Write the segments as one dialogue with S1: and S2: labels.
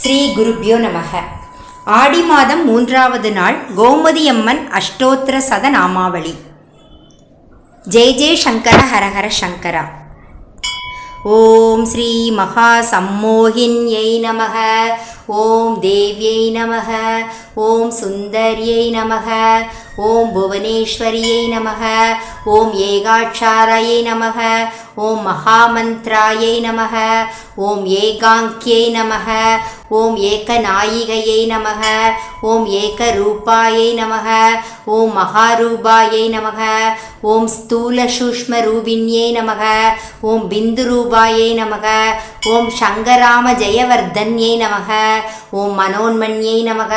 S1: ஸ்ரீ குருப்யோ நமக. ஆடி மாதம் மூன்றாவது நாள் கோமதியம்மன் அஷ்டோத்திர சதநாமாவளி. ஜெய் ஜெய் சங்கர ஹரஹர சங்கரா. ஓம் ஸ்ரீ மகா சம்மோகின்யை நமக. ஓம் தேவியை நமக. ஓம் சுந்தர்யை நமக. ஓம் புவனேஸ்வரியை நமக ஓம் ஏகாட்சாராயை நமக ஓம் மகாமந்திராயை நமக ஓம் ஏகாங்கியை நமக ஓம் ஏகநாயிகையை நமக ஓம் ஏகரூபாயை நமக ஓம் மகாரூபாயை நமக ஓம் ஸ்தூல சூஷ்ம ரூபிணியை நமக ஓம் பிந்து ரூபாயை நமக ஓம் சங்கராம ஜெயவர்தன்யை நமக ஓம் மனோன்மண்யை நமக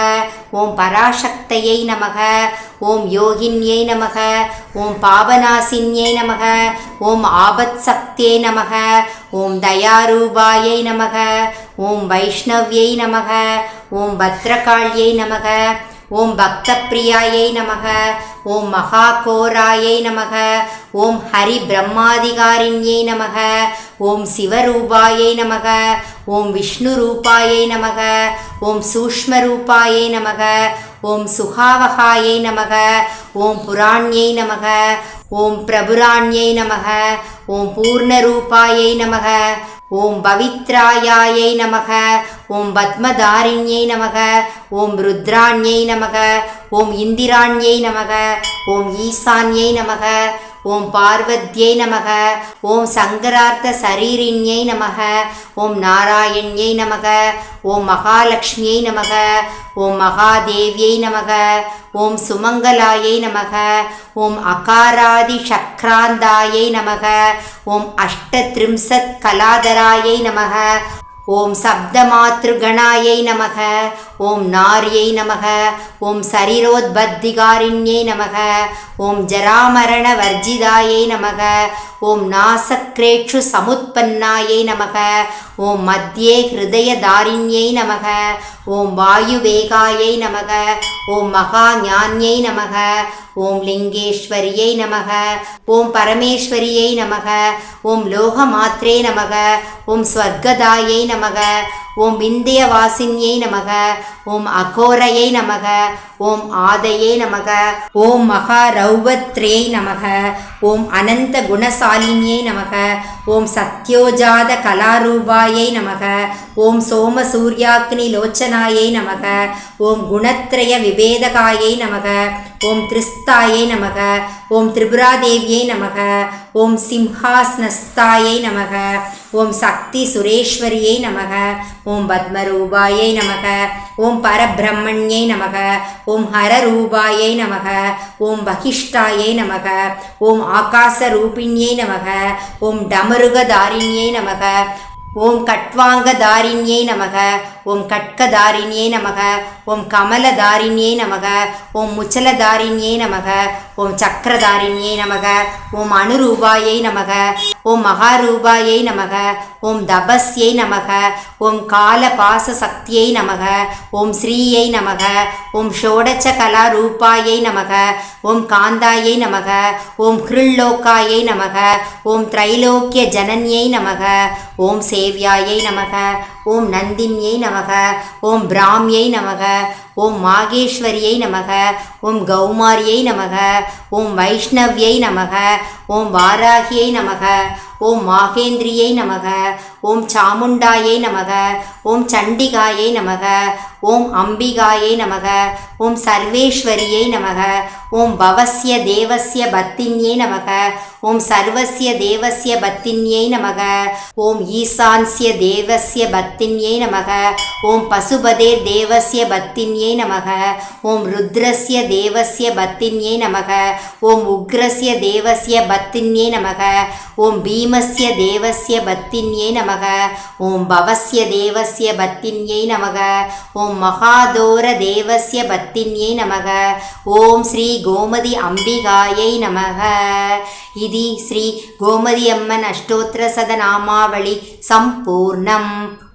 S1: ஓம் பராசக்தி சக்தையை நமக. ஓம் யோகின்யை நமக. ஓம் பாபநாசின்யை நமக. ஓம் ஆபத் சக்தியை நமக. ஓம் தயாரூபாயை நமக. ஓம் வைஷ்ணவ்யை நமக. ஓம் பத்ரகாளியை நமக. ஓம் பக்த பிரியாயை நமக ஓம் மகாகோராயை நமக ஓம் ஹரி பிரம்மாதிகாரிண்யை நமக ஓம் சிவரூபாயை நமக ஓம் விஷ்ணு ரூபாயை நமக ஓம் சூஷ்ம ரூபாயை நமக ஓம் சுகாவகாயை நமக ஓம் புராண்யை நமக ஓம் பிரபுராண்யை நமக ஓம் பூர்ணரூபாயை நமக ஓம் பவித்ராயாயை நமக ஓம் பத்மதாரிண்யை நமக ஓம் ருத்ராண்யை நமக ஓம் இந்திராண்யை நமக ஓம் ஈசான்யை நமக ஓம் பார்வத்யை நமக ஓம் சங்கரார்த்த சரீரிண்யை நமக ஓம் நாராயண்யை நமக ஓம் மகாலட்சுமியை நமக ஓம் மகாதேவியை நமக ஓம் சுமங்கலாயை நமக ஓம் அகாராதி சக்ராந்தாயை நமக ஓம் அஷ்டத்ரிம்சத் கலாதராயை நமக ஓம் சப்தமாத்ருகணாயை நமக ஓம் நாரியை நமக ஓம் சரீரோத்பத்திகாரிண்யை நமக ஓம் ஜராமரண வர்ஜிதாயை நமக ஓம் நாசக்ரேட்சு சமுத்பன்னாயை நமக ஓம் மத்தியே ஹிருதயதாரிண்யை நமக ஓம் வாயுவேகாயை நமக ஓம் மகா ஞான்யை நமக ஓம் லிங்கேஸ்வரியை நமக ஓம் பரமேஸ்வரியை நமக ஓம் லோகமாத்ரே நமக ஓம் ஸ்வர்கதாயை நமக ஓம் விந்தியவாசின்யை நமக ஓம் அகோரையை நமக ஓம் ஆதையே நமக ஓம் மகா ரௌவத்ரே நமக ஓம் அனந்த குணசாலினியை நமக ஓம் சத்யோஜாத கலாரூபாயை நமக ஓம் சோம சூர்யாக்னி லோச்சனாயை நமக ஓம் குணத்ரய விபேதகாயை நமக ஓம் திரிஸ்தாயை நமக ஓம் திரிபுராதேவியை நமக ஓம் சிம்ஹாஸ்னஸ்தாயை நமக ஓம் சக்தி சுரேஸ்வரியை நமக ஓம் பத்மரூபாயை நமக ஓம் பரபிரம்மண்யை நமக ஓம் ஹரரூபாயை நமக ஓம் பகிஷ்டாயை நமக ஓம் ஆகாசரூபிண்யை நமக ஓம் டமருகதாரிண்யை நமக ஓம் கட்வாங்கதாரிணியை நமக ஓம் கட்கதாரிணியே நமக ஓம் கமலதாரிண்யை நமக ஓம் முச்சலதாரிண்யை நமக ஓம் சக்கரதாரிணியே நமக ஓம் அனுரூபாயை நமக ஓம் மகாரூபாயை நமக ஓம் தபஸ்யை நமக ஓம் கால பாச சக்தியை நமக ஓம் ஸ்ரீயை நமக ஓம் ஷோடச்ச கலா ரூபாயை நமக ஓம் காந்தாயை நமக ஓம் ஹிருல்லோக்காயை நமக ஓம் திரைலோக்கிய ஜனன்யை நமக ஓம் சேவியாயை நமக ஓம் நந்தின்யை நமக ஓம் பிராமியை நமக ஓம் மாகேஸ்வரியை நமக ஓம் கௌமாரியை நமக ஓம் வைஷ்ணவ்யை நமக ஓம் வாராகியை நமக ஓம் மாகேந்திரியை நமக ஓம் சாமுண்டாயை நமக ஓம் சண்டிகாயை நமக ஓம் அம்பிகாயை நமக ஓம் சர்வேஸ்வரியை நமக ஓம் பவசிய தேவசிய பத்தின்யை நமக ஓம் சர்வசிய தேவசிய பத்தின்யை நமக ஓம் ஈசான்சிய தேவசிய பத்தின்யை நமக ஓம் பசுபதே தேவசிய பத்தின்யை நமக ஓம் ருத்ரஸ்ய தேவசிய பத்தின்யை நமக ஓம் உக்ரஸ்ய தேவசிய பத்தின்யை நமக ஓம் பீமஸ்ய தேவசிய பத்தின்யை நமக நமக. ஓம் பவசிய தேவசிய பத்தின்யை நமக. ஓம் மகாதோர தேவசிய பத்தின்யை நமக. ஓம் ஸ்ரீ கோமதி அம்பிகாயை நமக. இது ஸ்ரீ கோமதி அம்மன் அஷ்டோத்திர சதநாமாவளி சம்பூர்ணம்.